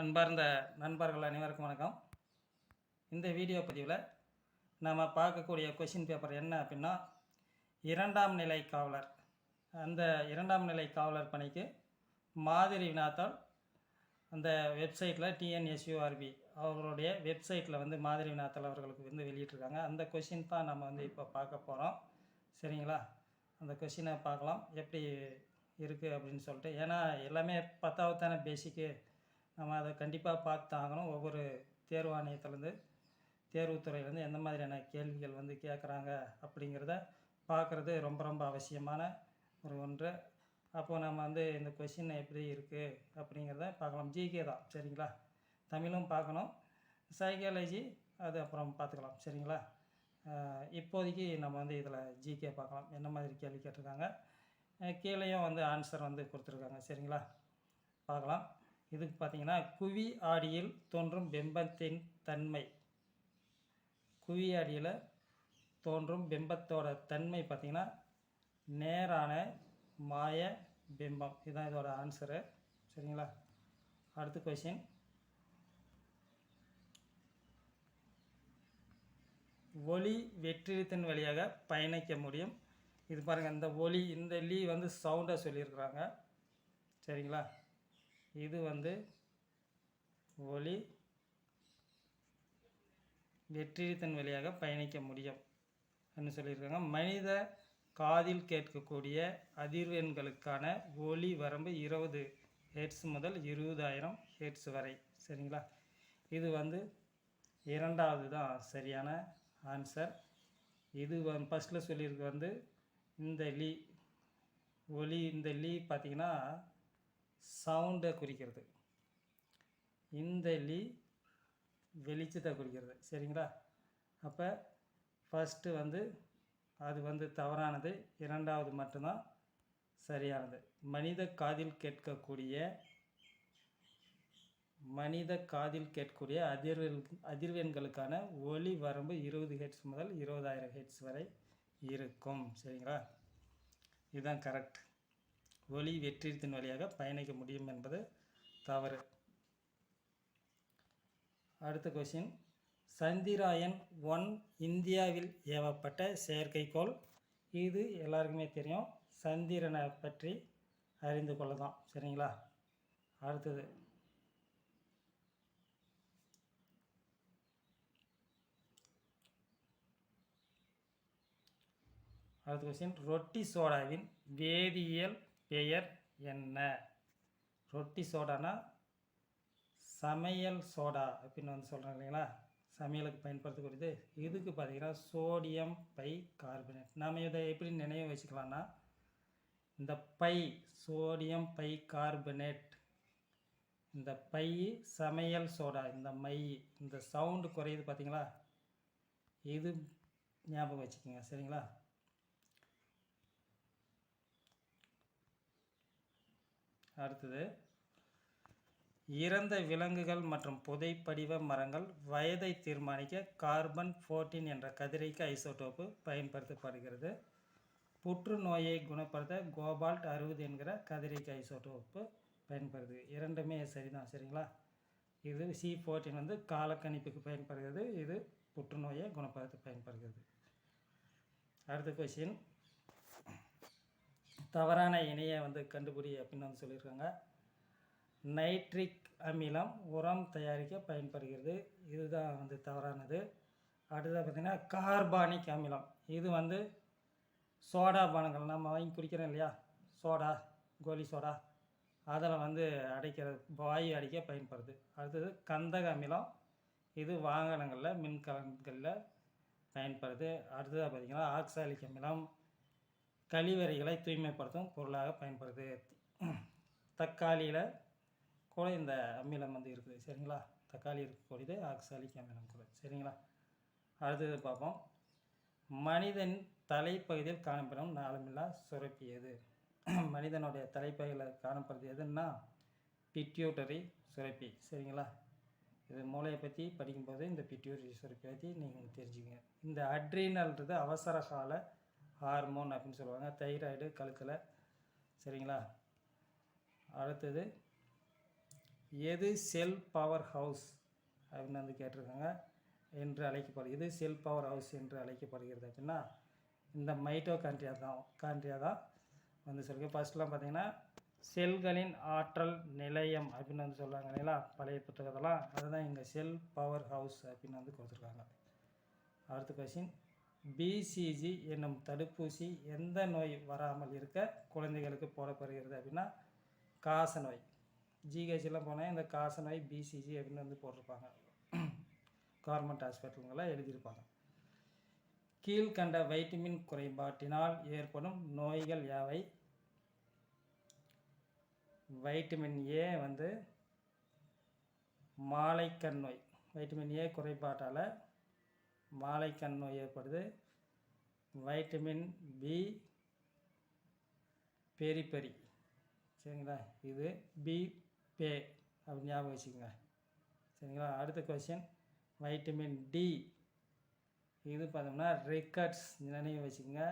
அன்பார்ந்த நண்பர்கள் அனைவருக்கும் வணக்கம். இந்த வீடியோ பதிவில் நாம் பார்க்கக்கூடிய கொஷின் பேப்பர் என்ன அப்படின்னா இரண்டாம் நிலை காவலர். அந்த இரண்டாம் நிலை காவலர் பணிக்கு மாதிரி வினாத்தாள் அந்த வெப்சைட்டில் டிஎன்எஸ்யூஆர்பி அவர்களுடைய வெப்சைட்டில் வந்து மாதிரி வினாத்தாள் அவர்களுக்கு வந்து வெளியிட்டிருக்காங்க. அந்த கொஷின் தான் நம்ம வந்து இப்போ பார்க்க போகிறோம் சரிங்களா? அந்த கொஷினை பார்க்கலாம். எப்படி இருக்குது அப்படின்னு சொல்லிட்டு. ஏன்னா எல்லாமே பத்தாவது தானே பேசிக்கு நம்ம அதை கண்டிப்பாக பார்த்து ஆகணும் ஒவ்வொரு தேர்வு ஆணையத்துலேருந்து தேர்வுத்துறையிலேருந்து எந்த மாதிரியான கேள்விகள் வந்து கேட்குறாங்க அப்படிங்கிறத பார்க்குறது ரொம்ப ரொம்ப அவசியமான ஒரு ஒன்று. அப்போது நம்ம வந்து இந்த கொஷின் எப்படி இருக்குது அப்படிங்கிறத பார்க்கலாம். ஜிகே தான் சரிங்களா? தமிழும் பார்க்கணும். சைக்காலஜி அது அப்புறம் பார்த்துக்கலாம் சரிங்களா? இப்போதைக்கு நம்ம வந்து இதில் ஜிகே பார்க்கலாம். என்ன மாதிரி கேள்வி கேட்டிருக்காங்க? கீழேயும் வந்து ஆன்சர் வந்து கொடுத்துருக்காங்க சரிங்களா? பார்க்கலாம். இதுக்கு பார்த்தீங்கன்னா குவி ஆடியில் தோன்றும் பிம்பத்தின் தன்மை. குவி ஆடியில் தோன்றும் பிம்பத்தோட தன்மை பார்த்திங்கன்னா நேரான மாய பிம்பம் இதுதான் இதோட ஆன்சரு சரிங்களா? அடுத்த கொஷின் ஒளி வெற்றிடத்தின் வழியாக பயணிக்க முடியும். இது பாருங்கள் இந்த ஒளி இந்த லீ வந்து சவுண்டாக சொல்லியிருக்கிறாங்க. சரிங்களா? இது வந்து ஒளி வெற்றிடத்தின் வழியாக பயணிக்க முடியும் என்று சொல்லியிருக்காங்க. மனித காதில் கேட்கக்கூடிய அதிர்வெண்களுக்கான ஒளி வரம்பு இருபது ஹெட்ஸ் முதல் இருபதாயிரம் ஹெட்ஸ் வரை. சரிங்களா? இது வந்து இரண்டாவது தான் சரியான ஆன்சர் இது வந் ஃபஸ்ட்டில் சொல்லியிருக்கு வந்து இந்த லீ ஒளி இந்த லீ பார்த்திங்கன்னா சவுண்டை குறிக்கிறது. இந்த லீ வெளிச்சத்தை குறிக்கிறது. சரிங்களா? அப்போ ஃபஸ்ட்டு வந்து அது வந்து தவறானது. இரண்டாவது மட்டும்தான் சரியானது. மனித காதில் கேட்கக்கூடிய மனித காதில் கேட்கக்கூடிய அதிர்வெண் அதிர்வெண்களுக்கான ஒளி வரம்பு இருபது ஹெட்ஸ் முதல் இருபதாயிரம் ஹெட்ஸ் வரை இருக்கும். சரிங்களா? இதுதான் கரெக்ட் ஒளி வெற்றிடத்தின் வழியாக பயணிக்க முடியும் என்பது தவறு. அடுத்த கொஷின் சந்திராயன் ஒன் இந்தியாவில் ஏவப்பட்ட செயற்கைக்கோள். இது எல்லாருக்குமே தெரியும். சந்திரனை பற்றி அறிந்து கொள்ளலாம். சரிங்களா? அடுத்தது. அடுத்த கொஸ்டின் ரொட்டி சோடாவின் வேதியியல் பெயர் என்ன? ரொட்டி சோடானா? சமையல் சோடா அப்படின்னு வந்து சொல்கிறாங்க இல்லைங்களா? சமையலுக்கு பயன்படுத்தக்கூடியது. இதுக்கு பார்த்தீங்கன்னா சோடியம் பை கார்பனேட் நாம் இதை எப்படி நினைவு வச்சுக்கலாம்னா இந்த பை சோடியம் பை கார்பனேட் இந்த பை சமையல் சோடா இந்த மை இந்த சவுண்டு குறையுது பார்த்தீங்களா? இது ஞாபகம் வச்சுக்கோங்க சரிங்களா? அடுத்தது இறந்த விலங்குகள் மற்றும் புதைப்படிவ மரங்கள் வயதை தீர்மானிக்க கார்பன் 14 என்ற கதிரைக்கு ஐசோடோப்பு பயன்படுத்தப்படுகிறது. புற்றுநோயை குணப்படுத்த கோபால்ட் அறுபது என்கிற கதிரைக்கு ஐசோடோப்பு பயன்படுது. இரண்டுமே சரிதான் சரிங்களா? இது சி ஃபோர்டீன் வந்து காலக்கணிப்புக்கு பயன்படுகிறது. இது புற்றுநோயை குணப்படுத்த பயன்படுகிறது. அடுத்த கொஷின் தவறான இணையை வந்து கண்டுபிடி அப்படின்னு வந்து சொல்லியிருக்காங்க. நைட்ரிக் அமிலம் உரம் தயாரிக்க பயன்படுகிறது. இதுதான் வந்து தவறானது. அடுத்தது பார்த்திங்கன்னா கார்பானிக் அமிலம். இது வந்து சோடா பானங்கள். நம்ம வாங்கி குடிக்கிறோம் இல்லையா? சோடா கோலி சோடா. அதில் வந்து அடைக்கிற வாயு அடிக்க பயன்படுது. அடுத்தது கந்தக அமிலம். இது வாகனங்களில் மின்கலன்களில் பயன்படுது. அடுத்ததாக பார்த்திங்கன்னா ஆக்சாலிக் அமிலம். கழிவறைகளை தூய்மைப்படுத்தும் பொருளாக பயன்படுது. தக்காளியில் கூட இந்த அமிலம் வந்து இருக்குது. சரிங்களா? தக்காளி இருக்கக்கூடியது ஆக்சாலிக் அமிலம் கூட. சரிங்களா? அடுத்தது பார்ப்போம். மனிதன் தலைப்பகுதியில் காணப்படும் நாளமில்லா சுரப்பி எது? மனிதனுடைய தலைப்பகுதியில் காணப்படுறது எதுன்னா பிட்யூட்டரி சுரப்பி. சரிங்களா? இது மூளையை பற்றி படிக்கும்போது இந்த பிட்யூட்டரி சுரப்பி பற்றி நீங்கள் தெரிஞ்சுக்கங்க. இந்த அட்ரினல்ன்றது அவசர கால ஹார்மோன் அப்படின்னு சொல்லுவாங்க. தைராய்டு கழுத்தில். சரிங்களா? அடுத்தது எது செல் பவர் ஹவுஸ் அப்படின்னு வந்து கேட்டிருக்காங்க. என்று அழைக்கப்படுகிறது எது செல் பவர் ஹவுஸ் என்று அழைக்கப்படுகிறது அப்படின்னா இந்த மைட்டோகாண்ட்ரியா தான் காண்ட்ரியா தான் வந்து சொல்லுங்கள் ஃபஸ்ட்லாம் பார்த்தீங்கன்னா செல்களின் ஆற்றல் நிலையம் அப்படின்னு வந்து சொல்லுவாங்க இல்லைங்களா? பழைய புத்தகத்தெல்லாம். அதுதான் இங்கே செல் பவர் ஹவுஸ் அப்படின்னு வந்து கொடுத்துருக்காங்க. அடுத்த கொஸ்டின் பிசிஜி என்னும் தடுப்பூசி எந்த நோய் வராமல் இருக்க குழந்தைகளுக்கு போடப்படுகிறது அப்படின்னா காச நோய். ஜிஹெச்லாம் போனால் இந்த காச நோய் பிசிஜி அப்படின்னு வந்து போட்டிருப்பாங்க. கவர்மெண்ட் ஹாஸ்பிட்டலுங்களாம் எழுதியிருப்பாங்க. கீழ்கண்ட வைட்டமின் குறைபாட்டினால் ஏற்படும் நோய்கள் யாவை? வைட்டமின் ஏ வந்து மாலைக்கண் நோய். வைட்டமின் ஏ குறைபாட்டால் மாலைக்கண் நோய் ஏற்படுது. வைட்டமின் பி பெரி பெரி சரிங்களா? இது பி பே அப்படி ஞாபகம் வச்சுக்கோங்க. சரிங்களா? அடுத்த கொஷின் வைட்டமின் டி இது பார்த்தோம்னா ரிக்கட்ஸ் நினைவு வச்சுக்கோங்க.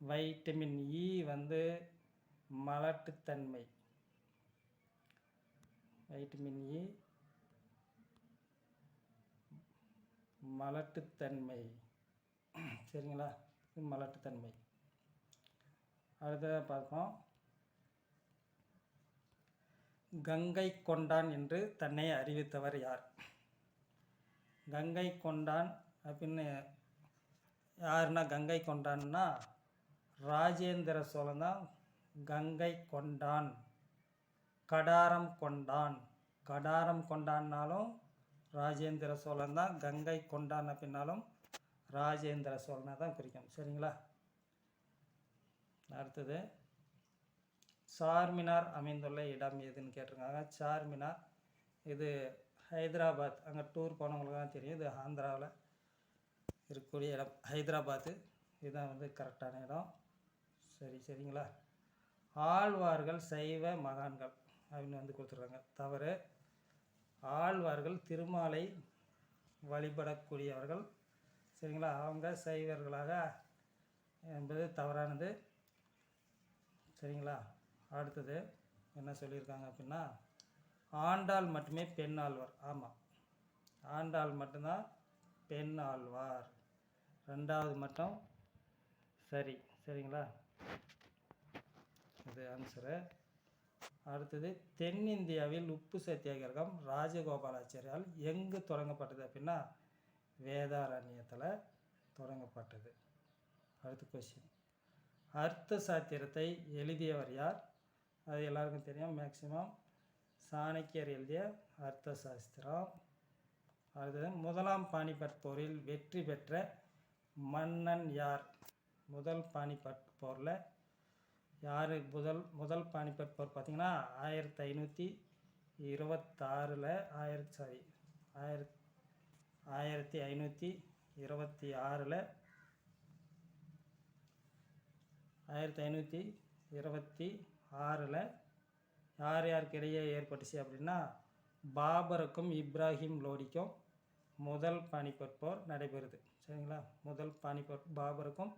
வைட்டமின் இ e வந்து மலட்டுத்தன்மை. Vitamin E e மலட்டுத்தன்மை. சரிங்களா? இது மலட்டுத்தன்மை. அடுத்ததாக பார்ப்போம். கங்கை கொண்டான் என்று தன்னை அறிவித்தவர் யார்? கங்கை கொண்டான் அப்படின்னு யாருன்னா கங்கை கொண்டான்னா ராஜேந்திர சோழன் தான். கங்கை கொண்டான். கடாரம் கொண்டான். கடாரம் கொண்டான்னாலும் ராஜேந்திர சோழன் தான் கங்கை கொண்டான பின்னாலும் ராஜேந்திர சோழனை தான் குறிக்கும் சரிங்களா? அடுத்தது சார்மினார் அமைந்துள்ள இடம் எதுன்னு கேட்டிருக்காங்க. சார்மினார் இது ஹைதராபாத் அங்கே டூர் போனவங்களுக்கு தான் தெரியும். இது ஆந்திராவில் இருக்கக்கூடிய இடம். ஹைதராபாத்து இதுதான் வந்து கரெக்டான இடம். சரி சரிங்களா? ஆழ்வார்கள் சைவ மகான்கள் அப்படின்னு வந்து கொடுத்துருக்காங்க. தவறு. ஆழ்வார்கள் திருமாலை வழிபடக்கூடியவர்கள். சரிங்களா? அவங்க சைவர்களாக என்பது தவறானது. சரிங்களா? அடுத்தது என்ன சொல்லியிருக்காங்க அப்படின்னா ஆண்டாள் மட்டுமே பெண் ஆழ்வார். ஆமாம் ஆண்டாள் மட்டும்தான் பெண் ஆழ்வார். ரெண்டாவது மட்டும் சரி. சரிங்களா? இது ஆன்சரு அடுத்தது தென்னிந்தியாவில் உப்பு சத்தியாகிரகம் ராஜகோபாலாச்சாரியால் எங்கு தொடங்கப்பட்டது அப்படின்னா வேதாரண்யத்தில் தொடங்கப்பட்டது. அடுத்த கொஸ்டின் அர்த்த சாத்திரத்தை எழுதியவர் யார்? அது எல்லாருக்கும் தெரியும். மேக்சிமம் சாணக்கியர் எழுதிய அர்த்த சாஸ்திரம். அடுத்தது முதலாம் பாணிபட் போரில் வெற்றி பெற்ற மன்னன் யார்? முதல் பாணிபட் போரில் யார் முதல் முதல் பானிபட் போர் பார்த்தீங்கன்னா ஆயிரத்தி ஐநூற்றி இருபத்தாறில் ஆயிரத்தி சாரி ஆயிரத்தி ஆயிரத்தி ஐநூற்றி இருபத்தி ஆறில் ஆயிரத்தி ஐநூற்றி இருபத்தி ஆறில் யார் யாருக்கு இடையே ஏற்பட்டுச்சு அப்படின்னா பாபருக்கும் இப்ராஹிம் லோடிக்கும் முதல் பானிபட் போர் நடைபெறுது. சரிங்களா? முதல் பானிபட் பாபருக்கும்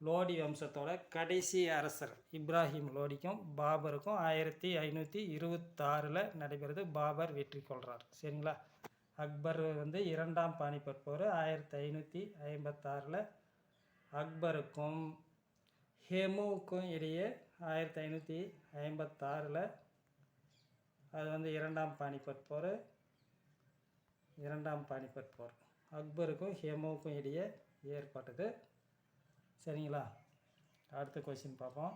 லோடி வம்சத்தோட கடைசி அரசர் இப்ராஹிம் லோடிக்கும் பாபருக்கும் ஆயிரத்தி ஐநூற்றி இருபத்தாறில் நடைபெறுது பாபர் வெற்றி கொள்கிறார் சரிங்களா? அக்பர் வந்து இரண்டாம் பானிபட் போர் ஆயிரத்தி ஐநூற்றி ஐம்பத்தாறில் அக்பருக்கும் ஹேமுவுக்கும் இடையே ஆயிரத்தி ஐநூற்றி ஐம்பத்தாறில் அது வந்து இரண்டாம் பானிபட் போர் இரண்டாம் பானிபட் போர் அக்பருக்கும் ஹேமுவுக்கும் இடையே ஏற்பட்டது சரிங்களா? அடுத்த கொஷின் பார்ப்போம்.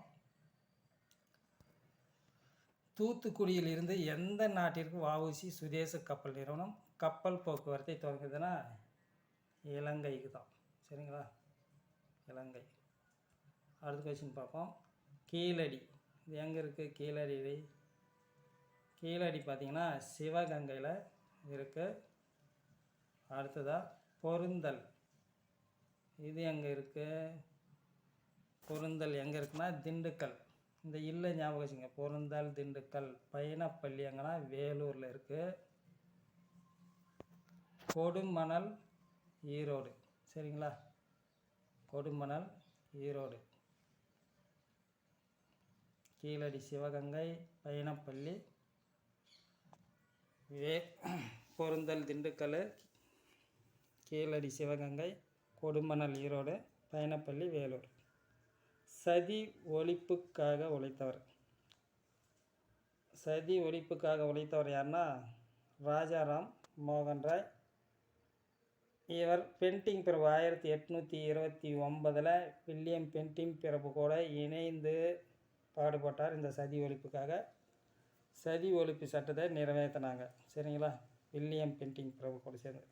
தூத்துக்குடியில் இருந்து எந்த நாட்டிற்கு வஉசி சுதேச கப்பல் நிறுவனம் கப்பல் போக்குவரத்தை தொடங்குதுன்னா இலங்கைக்கு தான். சரிங்களா? இலங்கை. அடுத்த கொஷின் பார்ப்போம். கீழடி. இது எங்கே இருக்குது கீழடி கீழடி பார்த்திங்கன்னா சிவகங்கையில் இருக்குது அடுத்ததாக பொருந்தல். இது எங்கே இருக்குது பொருந்தல் எங்கே இருக்குன்னா திண்டுக்கல். இந்த இல்லை ஞாபகம் வச்சுங்க. பொருந்தல் திண்டுக்கல் பயணப்பள்ளி எங்கன்னா வேலூரில் இருக்குது கொடுமணல் ஈரோடு. சரிங்களா? கொடுமணல் ஈரோடு. கீழடி சிவகங்கை பயணப்பள்ளி வே பொருந்தல் திண்டுக்கல் கீழடி சிவகங்கை கொடுமணல் ஈரோடு பயணப்பள்ளி வேலூர். சதி ஒழிப்புக்காக உழைத்தவர். சதி ஒழிப்புக்காக உழைத்தவர் யாருன்னா ராஜாராம் மோகன் ராய் இவர் பென்டிங் பிரபு ஆயிரத்தி எட்நூற்றி இருபத்தி ஒன்பதில் வில்லியம் பென்டிங் பிறப்பு கூட இணைந்து பாடுபட்டார் இந்த சதி ஒழிப்புக்காக. சதி ஒழிப்பு சட்டத்தை நிறைவேற்றினாங்க. சரிங்களா? வில்லியம் பென்டிங் பிரபு கூட சேர்ந்து.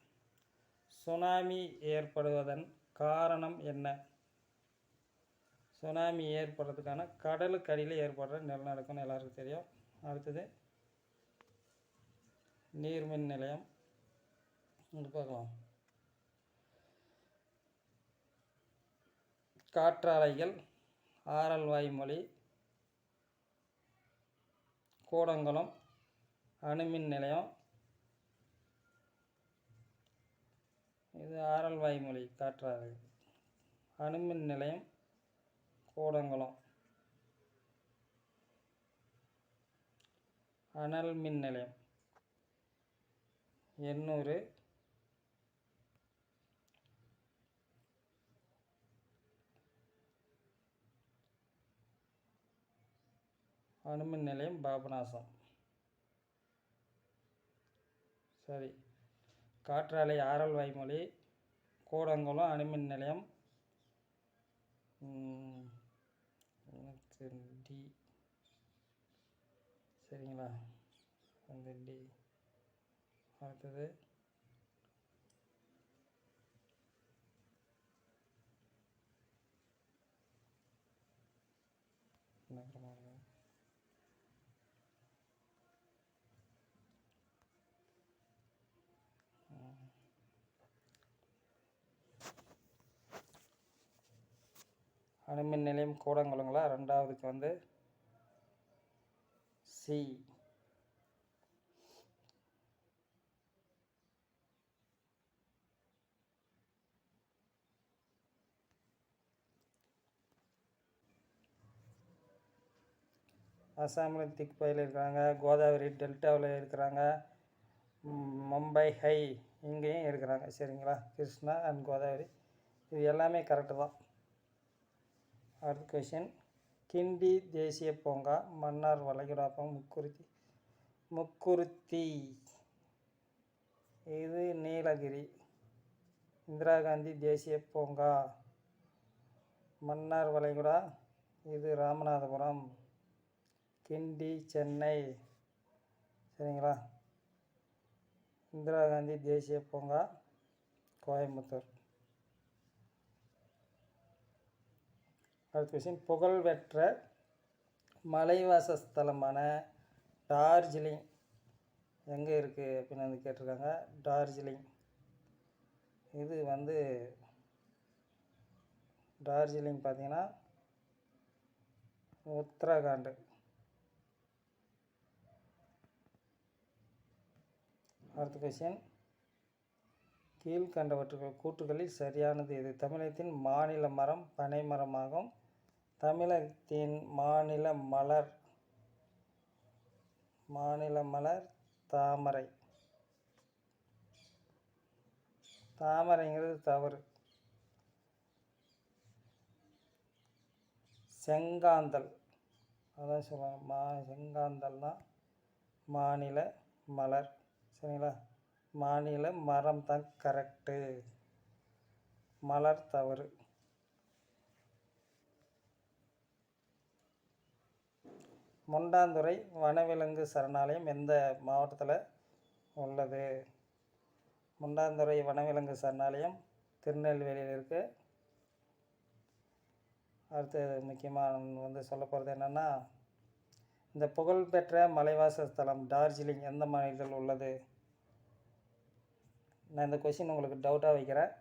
சுனாமி ஏற்படுவதன் காரணம் என்ன? சுனாமி ஏற்படுறதுக்கான கடலுக்கு அடியில் ஏற்படுற நிலநடுக்கம்னு எல்லாருக்கும் தெரியும். அடுத்தது நீர்மின் நிலையம். பார்க்கலாம். காற்றாலைகள் ஆரல் வாய்மொழி கூடங்குளம் அணுமின் நிலையம். இது ஆரல் வாய்மொழி காற்றாலை. அணுமின் நிலையம். கூடங்குளம். அனல் மின் நிலையம். எண்ணூறு. அணுமின் நிலையம் பாபநாசம். சரி. காற்றாலை ஆரல் வாய்மொழி கூடங்குளம் அணுமின் நிலையம். சரி டி சரிங்களா அந்த டி அடுத்தது நகரமாக அணுமின் நிலையம் கூடங்குளங்களா? ரெண்டாவதுக்கு வந்து சி அசாமில் திக்பாயில் இருக்கிறாங்க கோதாவரி டெல்டாவில் இருக்கிறாங்க மும்பை ஹை இங்கேயும் இருக்கிறாங்க. சரிங்களா? கிருஷ்ணா அண்ட் கோதாவரி. இது எல்லாமே கரெக்டு தான். அடுத்த கொஷின் கிண்டி தேசிய பூங்கா மன்னார் வளைகுடாப்பம் முக்குருத்தி முக்குருத்தி. இது நீலகிரி. இந்திரா காந்தி தேசிய பூங்கா மன்னார் வளைகுடா இது ராமநாதபுரம். கிண்டி சென்னை. சரிங்களா? இந்திரா காந்தி தேசிய பூங்கா கோயம்புத்தூர். அடுத்த கொஸ்டின் புகழ்பெற்ற மலைவாசஸ்தலமான டார்ஜிலிங். எங்கே இருக்குது அப்படின்னு வந்து கேட்டிருக்காங்க. டார்ஜிலிங். இது வந்து டார்ஜிலிங் பார்த்தீங்கன்னா உத்தரகாண்டு. அடுத்த கொஸ்டின் கீழ்கண்டவற்றுக்கு கூட்டுகளில் சரியானது எது? தமிழகத்தின் மாநில மரம் பனை மரமாகும் தமிழகத்தின் மாநில மலர் மாநில மலர் தாமரை. தாமரைங்கிறது தவறு. செங்காந்தல். அதான் சொல்லுவாங்க. மா செங்காந்தல் தான் மாநில மலர். சரிங்களா? மாநில மரம் தான் கரெக்டு மலர் தவறு. முண்டாந்துறை வனவிலங்கு சரணாலயம் எந்த மாவட்டத்தில் உள்ளது? முண்டாந்துறை வனவிலங்கு சரணாலயம் திருநெல்வேலியில் இருக்குது அடுத்து முக்கியமாக வந்து சொல்ல போகிறது என்னென்னா இந்த புகழ்பெற்ற மலைவாச ஸ்தலம் டார்ஜிலிங் எந்த மாநிலத்தில் உள்ளது? நான் இந்த கொஷின் உங்களுக்கு டவுட்டாக வைக்கிறேன்.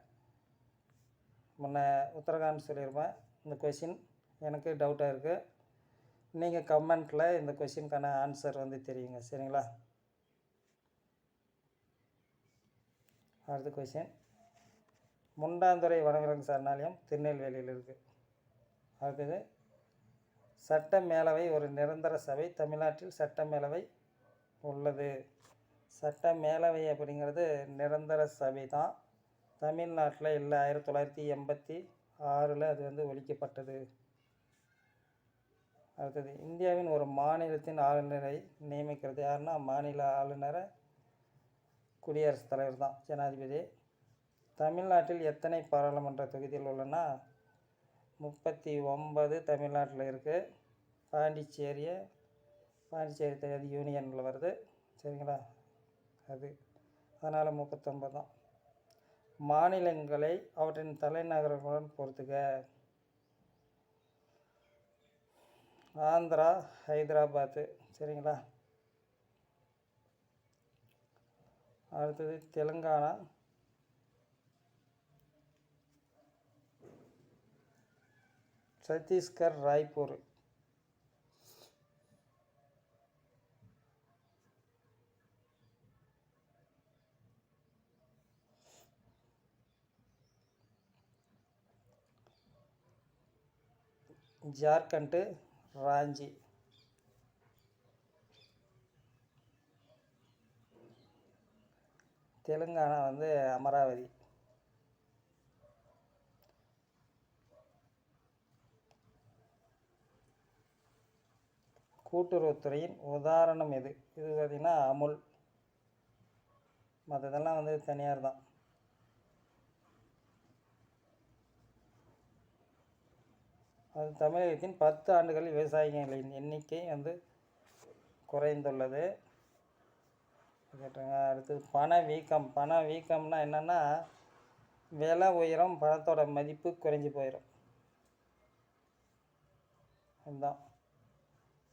முன்ன உத்தரகாண்ட் சொல்லியிருப்பேன். இந்த கொஷின் எனக்கு டவுட்டாக இருக்குது நீங்கள் கமெண்ட்டில் இந்த கொஷினுக்கான ஆன்சர் வந்து தெரியுங்க சரிங்களா? அடுத்த கொஷின் முண்டாந்துறை வனவிலங்கு சரணாலயம் திருநெல்வேலியில் இருக்குது அடுத்தது சட்ட மேலவை ஒரு நிரந்தர சபை தமிழ்நாட்டில் சட்ட மேலவை உள்ளது. சட்ட மேலவை அப்படிங்கிறது நிரந்தர சபை தான். தமிழ்நாட்டில் இல்லை ஆயிரத்தி தொள்ளாயிரத்தி எண்பத்தி ஆறில் அது வந்து ஒழிக்கப்பட்டது. அடுத்தது இந்தியாவின் ஒரு மாநிலத்தின் ஆளுநரை நியமிக்கிறது யாருன்னா மாநில ஆளுநரை குடியரசுத் தலைவர் தான் ஜனாதிபதி. தமிழ்நாட்டில் எத்தனை பாராளுமன்ற தொகுதிகள் உள்ளன முப்பத்தி ஒன்பது தமிழ்நாட்டில் இருக்குது பாண்டிச்சேரியை பாண்டிச்சேரி அது யூனியனில் வருது சரிங்களா? அது அதனால் முப்பத்தொம்பது தான். மாநிலங்களை அவற்றின் தலைநகரங்களுடன் பொறுத்துக்க ஆந்திரா ஹைதராபாத்து. சரிங்களா? அடுத்தது தெலுங்கானா. சத்தீஸ்கர் ராய்ப்பூர். ஜார்க்கண்டு ராஞ்சி தெலுங்கானா வந்து அமராவதி கூட்டுறவுத்துறையின் உதாரணம் எது இது பார்த்திங்கன்னா அமுல் மற்றதெல்லாம் வந்து தனியார் தான் அது தமிழகத்தின் பத்து ஆண்டுகளில் விவசாயிகளின் எண்ணிக்கை வந்து குறைந்துள்ளது. கேட்டுங்க. அடுத்தது பண வீக்கம். பண வீக்கம்னா என்னென்னா விலை உயரம் பணத்தோட மதிப்பு குறைஞ்சி போயிடும் இதுதான்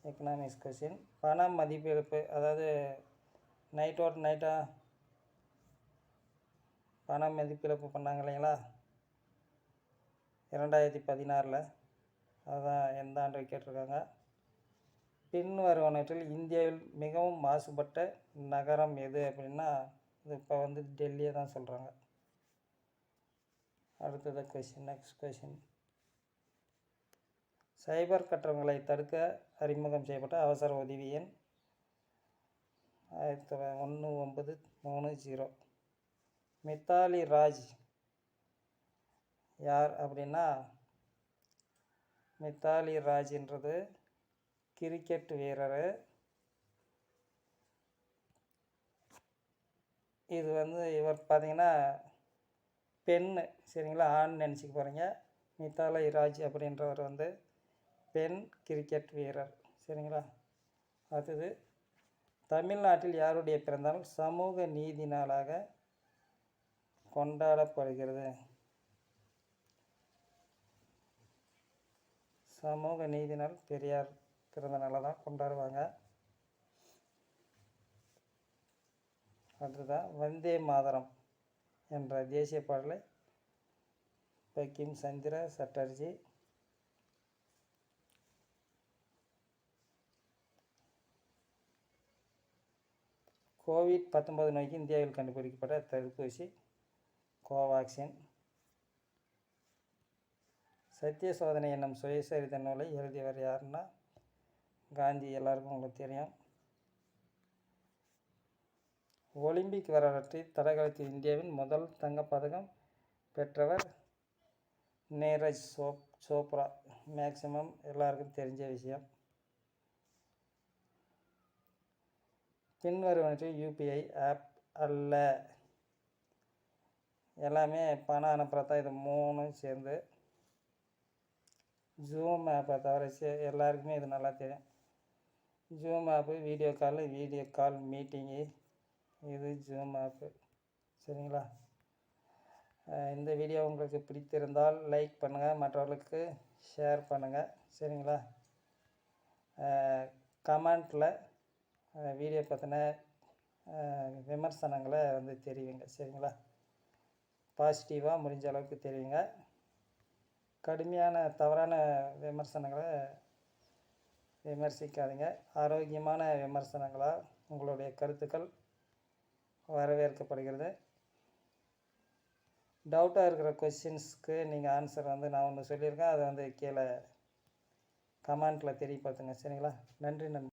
எக்கனாமிக்ஸ் கொஷின் பண மதிப்பிழப்பு அதாவது நைட்டோட நைட்டாக பண மதிப்பிழப்பு பண்ணாங்க இல்லைங்களா? இரண்டாயிரத்தி பதினாறில். அதுதான் எந்த ஆண்டு கேட்டிருக்காங்க. பின்வருவனவற்றில் இந்தியாவில் மிகவும் மாசுபட்ட நகரம் எது அப்படின்னா இது இப்போ வந்து டெல்லியை தான் சொல்கிறாங்க அடுத்தது கொஷின் நெக்ஸ்ட் கொஷின் சைபர் கட்டணங்களை தடுக்க அறிமுகம் செய்யப்பட்ட அவசர உதவி எண் ஆயிரத்தி தொள்ளாயிரத்தி ஒன்று ஒன்பது மூணு ஜீரோ மித்தாலி ராஜ் யார் அப்படின்னா மித்தாலி ராஜ்ன்றது கிரிக்கெட் வீரர். இது வந்து இவர் பார்த்தீங்கன்னா பெண்ணு சரிங்களா? ஆண் நினச்சிக்க போகிறீங்க மித்தாலி ராஜ் அப்படின்றவர் வந்து பெண் கிரிக்கெட் வீரர் சரிங்களா? அடுத்தது தமிழ்நாட்டில் யாருடைய பிறந்தாலும் சமூக நீதி நாளாக கொண்டாடப்படுகிறது? சமூக நீதி நாள் பெரியார் பிறந்த நாளாக தான் கொண்டாடுவாங்க. அடுத்ததான் வந்தே மாதரம் என்ற தேசிய பாடலை பக்கிம் சந்திர சட்டர்ஜி கோவிட் பத்தொன்பது நோய்க்கு இந்தியாவில் கண்டுபிடிக்கப்பட்ட தடுப்பூசி கோவாக்சின் சத்திய சோதனை என்னும் சுயசரித நூலை எழுதியவர் யாருன்னா காந்தி. எல்லாருக்கும் உங்களுக்கு தெரியும். ஒலிம்பிக் வரலாற்றில் தடகளத்தில் இந்தியாவின் முதல் தங்கப்பதக்கம் பெற்றவர் நீரஜ் சோப் சோப்ரா. மேக்சிமம் எல்லாருக்கும் தெரிஞ்ச விஷயம். பின்வருவனற்றில் யூபிஐ ஆப் அல்ல. எல்லாமே பணம் அனுப்புகிறதா இது மூணும் சேர்ந்து ஜூம் ஆப்பை தவிர சே- எல்லாருக்குமே இது நல்லா தெரியும். Zoom app video call video call meeting இது ஜூம் ஆப்பு சரிங்களா? இந்த வீடியோ உங்களுக்கு பிடித்திருந்தால் லைக் பண்ணுங்கள் மற்றவர்களுக்கு ஷேர் பண்ணுங்கள் சரிங்களா? கமெண்ட்டில் வீடியோ பற்றின விமர்சனங்களை வந்து தெரிவிங்க. சரிங்களா? பாசிட்டிவாக முடிஞ்ச அளவுக்கு தெரியுங்க கடுமையான தவறான விமர்சனங்களை விமர்சிக்காதீங்க. ஆரோக்கியமான விமர்சனங்களாக உங்களுடைய கருத்துக்கள் வரவேற்கப்படுகிறது. டவுட்டாக இருக்கிற கொஷின்ஸ்க்கு நீங்கள் ஆன்சர் வந்து நான் ஒன்று சொல்லியிருக்கேன். அதை வந்து கீழே கமெண்ட்டில் தெரியப்படுத்துங்க. சரிங்களா? நன்றி நன்றி.